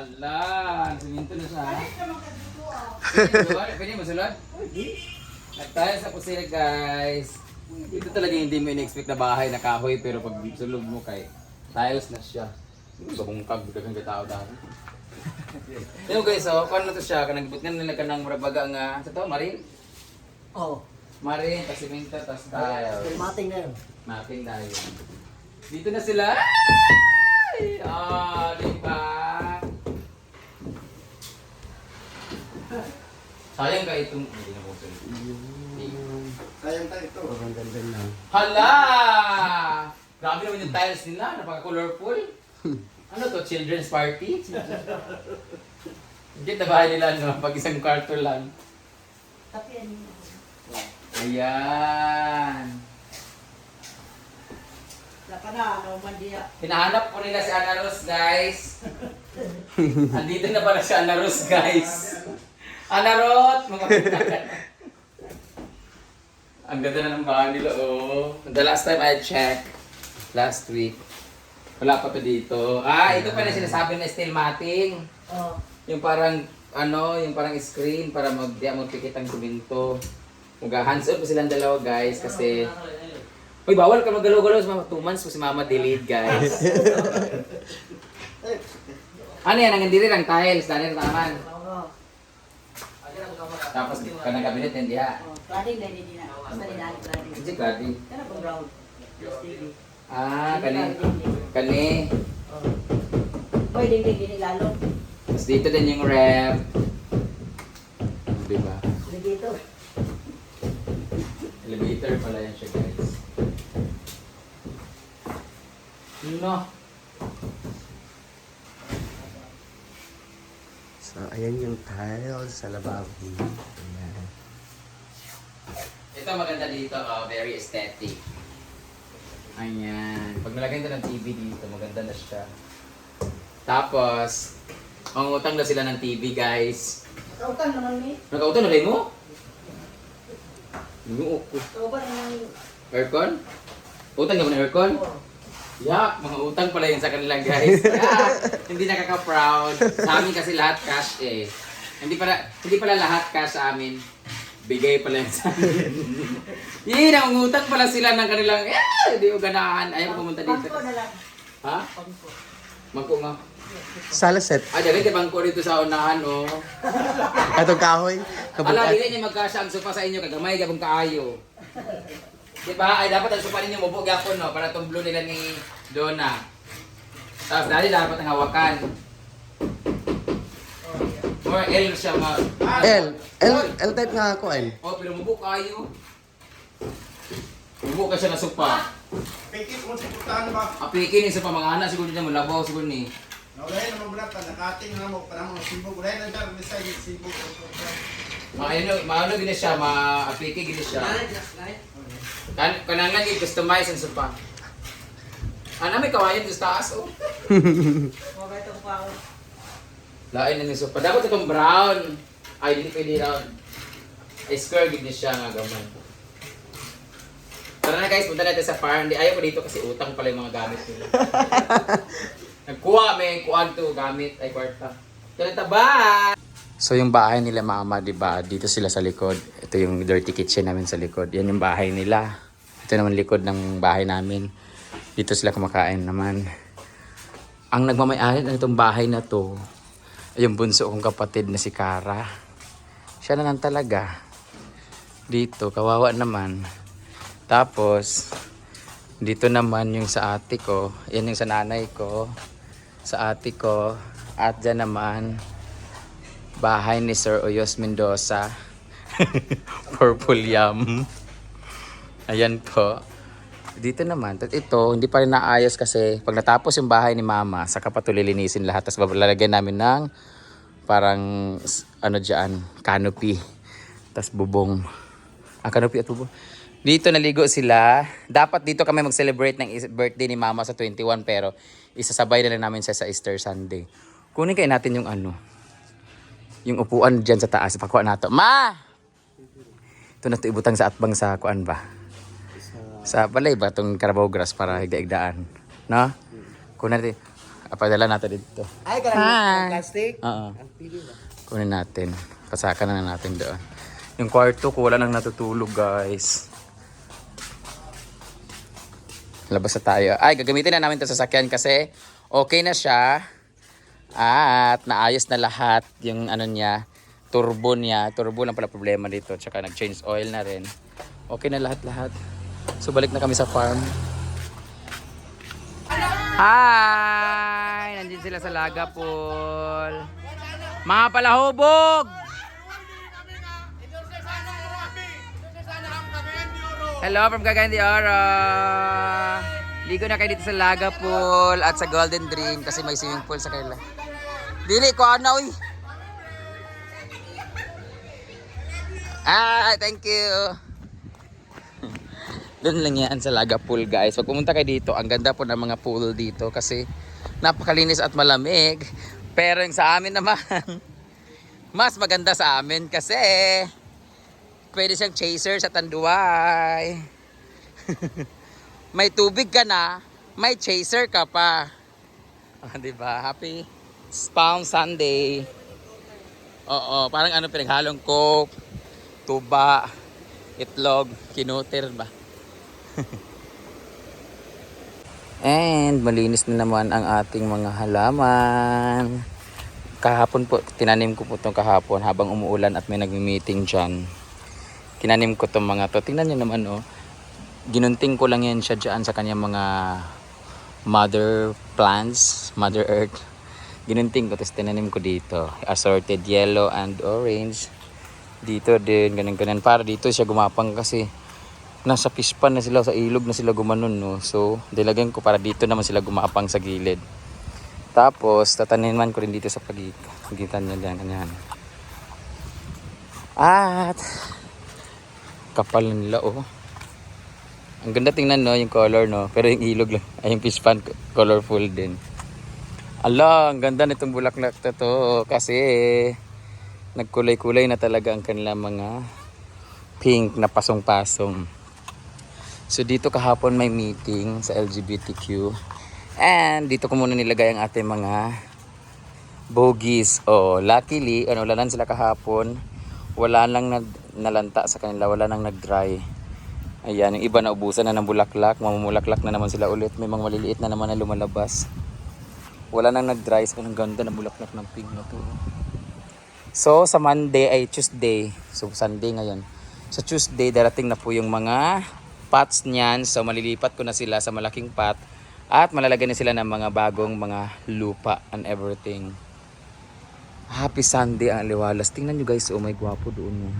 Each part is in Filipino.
Ala, siminto na siya. ha? Pwede mo sulod? Nagtayo sa kusina guys. Ito talaga hindi mo in-expect na bahay na kahoy pero pag sulog mo kay tiles na siya. Babungkag dagang tao dahil. Yung guys, so, kung ano to siya, kanang nga nila kanang murabaga nga, sa to, marin? Oo. Marin, tas siminto, tas tiles. Mating na yun. Mapping tayo. Dito na sila. Ay! Ah, di ba? Sayang ka itong... Hindi na po Sayang tayo ito. Ang ganda na. Hala! Grabe naman yung tiles nila. Napaka-colorful. Ano to? Children's party? Hindi na bahay nila no? Pag isang kwarto lang. Tapi yan. Ayan. Ano. Hinahanap po nila si Ana Rose, guys. Andito na pala si Ana Rose, guys. Ana Rose, mga. Ang ganda na ng bahay nila, oh. The last time I checked, last week, wala pa to dito. Ah, ito pala sinasabi na steel matting. Oo. Yung parang, ano, yung parang screen para mag, di mo pikit ang siminto. Mag hands on po silang dalawa, guys, kasi... Uy, bawal ka magalaw-galaw sa mama. Two months po si mama delayed, guys. ano yan? Ang diri lang tiles. Dali na taman. Tapos ka ng cabinet, hindi ha? Oo. Cladding na hindi na. Basta din natin cladding. Hindi, brown. Plus TV. Ah, kani. Kani. Boy, ding ding ding lalo. Tapos dito din yung rep. Diba? Dito. Elevator pala yan siya, guys. No. So, ayan yung tiles sa lababo. Ayan. Ito maganda dito, oh, very aesthetic. Ayan. Pag nalagay ito ng TV dito, maganda na siya. Tapos, ang utang na sila ng TV, guys. Kautan naman ni. Nakautang na rin mo? Kauban naman. aircon? Utang naman ng aircon? Oo. Yak, mga utang pala yun sa kanila, guys. Yak, hindi nakaka-proud. Sa amin kasi lahat cash eh. Hindi pala, hindi pala lahat cash sa amin. Bigay pala yun sa amin. Yee, nangungutang pala sila ng kanilang, eh, hindi ko ganahan. Ayaw pumunta dito. Pangko na lang. Ha? Pangko. Magko nga. Salaset. Ah, dagay ka bangko dito sa unahan, oh. Atong kahoy. Ala, Kabukat. dili niya magkasya ang sofa sa inyo, kagamay gabong kaayo. Di ba? Ay, dapat ang sofa ninyo mubo gapon, no? Para tumblo nila ni Donna. Tapos dali dapat ang hawakan. Or L siya ma... L. L, L type nga ako, L. Oh, pero mubo kayo. Mubo ka siya na sofa. Pikit mo sa putahan ba? Apikin ni sa pamangana, siguro niya mulabaw, siguro ni. Nawalay naman bulat ka, nakating na mo, parang mga sibog. Wala na dyan, side sibog. Maano, maano gini siya, ma-apiki gini siya. Kan kanangan i customize ang sofa. Ana may kawayan sa taas oh. Mga itong pao. Lain na ni sofa. Dapat itong brown. Ay, hindi pwede round. Ay, square gini siya nga gamay. Tara na guys, punta natin sa farm. Di ayaw ko dito kasi utang pala yung mga gamit nila. Nagkuha, may kuhaan to gamit. Ay, kwarta. Tara, taba! So yung bahay nila mama, di ba? Dito sila sa likod. Ito yung dirty kitchen namin sa likod. Yan yung bahay nila. Ito naman likod ng bahay namin. Dito sila kumakain naman. Ang nagmamayari ng itong bahay na to, ay yung bunso kong kapatid na si Kara. Siya na lang talaga. Dito, kawawa naman. Tapos, dito naman yung sa ate ko. Yan yung sa nanay ko. Sa ate ko. At dyan naman, bahay ni Sir Oyos Mendoza. Purple yam. Ayan po. Dito naman, tat- ito, hindi pa rin naayos kasi pag natapos yung bahay ni mama, saka pa ito lilinisin lahat. Tapos babalagyan namin ng parang, ano dyan, canopy. Tapos bubong. Ah, canopy at bubong. Dito naligo sila. Dapat dito kami mag-celebrate ng birthday ni mama sa 21 pero isasabay na lang namin siya sa Easter Sunday. Kunin kayo natin yung ano, yung upuan dyan sa taas. Pakuha na to. Ma! Ito na ito ibutang sa atbang sa kuan ba? Sa balay ba itong Carabao Grass para higda-higdaan? No? Kunin natin. Apadala natin dito. Ay, Hi. karang plastic? Oo. Kunin natin. Pasakan na natin doon. Yung kwarto ko, wala nang natutulog, guys. Labas na tayo. Ay, gagamitin na namin ito sa sasakyan kasi okay na siya. At naayos na lahat yung ano niya, turbo niya. Turbo lang pala problema dito. Tsaka nag-change oil na rin. Okay na lahat-lahat. So, balik na kami sa farm. Hi! Nandiyan sila sa Lagapol. Mga palahubog! Hello from Cagayan de Oro! Ligo na kayo dito sa Lagapol at sa Golden Dream kasi may swimming pool sa kanila. Dili ko ano uy! Ah, thank you! Doon lang yan sa Laga Pool guys. Pag pumunta kayo dito, ang ganda po ng mga pool dito kasi napakalinis at malamig. Pero yung sa amin naman, mas maganda sa amin kasi pwede siyang chaser sa Tanduay. may tubig ka na, may chaser ka pa. Ah, di ba? Happy Palm Sunday. Oo, parang ano pinaghalong coke, tuba, itlog, kinutir ba? And malinis na naman ang ating mga halaman. Kahapon po, tinanim ko po itong kahapon habang umuulan at may nagmi-meeting dyan. Kinanim ko itong mga to. Tingnan nyo naman oh. Ginunting ko lang yan siya dyan sa kanyang mga mother plants, mother earth. Ginunting ko tapos tinanim ko dito. Assorted yellow and orange. Dito din, ganun ganun. Para dito siya gumapang kasi nasa pispan na sila, sa ilog na sila gumanon, no? So, dilagyan ko para dito naman sila gumapang sa gilid. Tapos, tataniman ko rin dito sa pagig- pagitan niya dyan, ganyan. At, kapal nila, oh. Ang ganda tingnan, no, yung color, no? Pero yung ilog lang, ay yung pispan, colorful din. Ala, ang ganda nitong bulaklak na to kasi nagkulay-kulay na talaga ang kanilang mga pink na pasong-pasong. So dito kahapon may meeting sa LGBTQ. And dito ko muna nilagay ang ating mga bogies. Oh, luckily, ano, wala lang sila kahapon. Wala lang nalanta sa kanila, wala nang nag-dry. Ayan, yung iba na ubusan na ng bulaklak, mamumulaklak na naman sila ulit. May mga maliliit na naman na lumalabas. Wala nang nag-dry, sa kanang ganda ng bulaklak ng pink na to. So, sa Monday ay Tuesday. So, Sunday ngayon. Sa Tuesday, darating na po yung mga pots niyan. So, malilipat ko na sila sa malaking pot. At malalagyan na sila ng mga bagong mga lupa and everything. Happy Sunday ang liwalas. Tingnan nyo guys, oh may gwapo doon. Oh.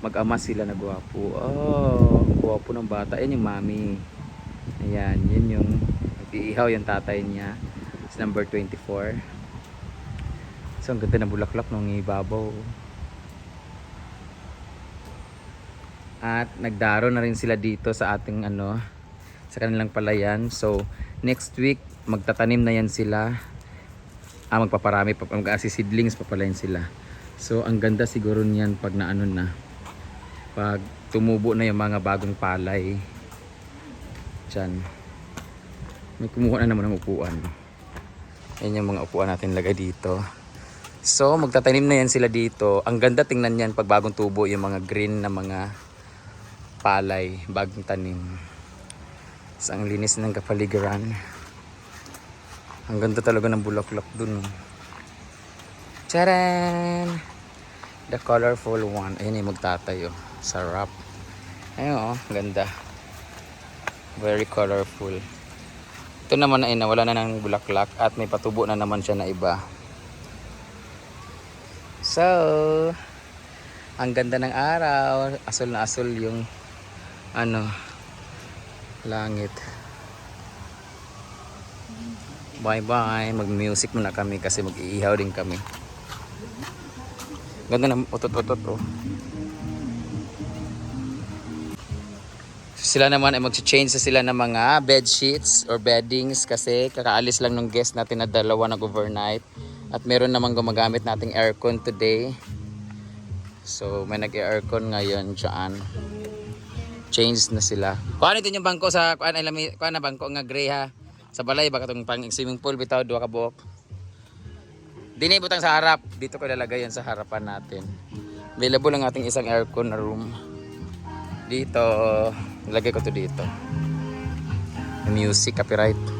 Mag-ama sila na gwapo. Oh, gwapo ng bata. Yan yung mami. Ayan, yun yung nag-iihaw yung tatay niya. It's number 24. So, ang ganda ng bulaklak nung ibabaw. At nagdaro na rin sila dito sa ating ano, sa kanilang palayan. So, next week, magtatanim na yan sila. Ah, magpaparami, pa, mag-seedlings papalayan sila. So, ang ganda siguro niyan pag naano na. Pag tumubo na yung mga bagong palay. Diyan. May kumuha na naman ng upuan. Yan yung mga upuan natin lagay dito. So, magtatanim na yan sila dito. Ang ganda tingnan yan pag bagong tubo yung mga green na mga palay, bagong tanim. So, ang linis ng kapaligiran. Ang ganda talaga ng bulaklak dun. Oh. The colorful one. Ayun yung magtatayo. Sarap. Ayun oh, ganda. Very colorful. Ito naman ay nawala na ng bulaklak at may patubo na naman siya na iba. So, ang ganda ng araw. Asul na asul yung ano, langit. Bye bye. Mag-music muna kami kasi mag-iihaw din kami. Ganda ng utot-utot oh. Sila naman ay mag-change sa sila ng mga bed sheets or beddings kasi kakaalis lang ng guest natin na dalawa nag-overnight. At meron namang gumagamit nating aircon today. So may nag-aircon ngayon dyan. Change na sila. Kuha nito yung bangko sa kuha na, lami- kuha na bangko nga gray ha. Sa balay baka tong pang swimming pool bitaw duha ka buok. Dini butang sa harap. Dito ko lalagay yan sa harapan natin. Available ang ating isang aircon na room. Dito, ilagay ko to dito. Music, copyright.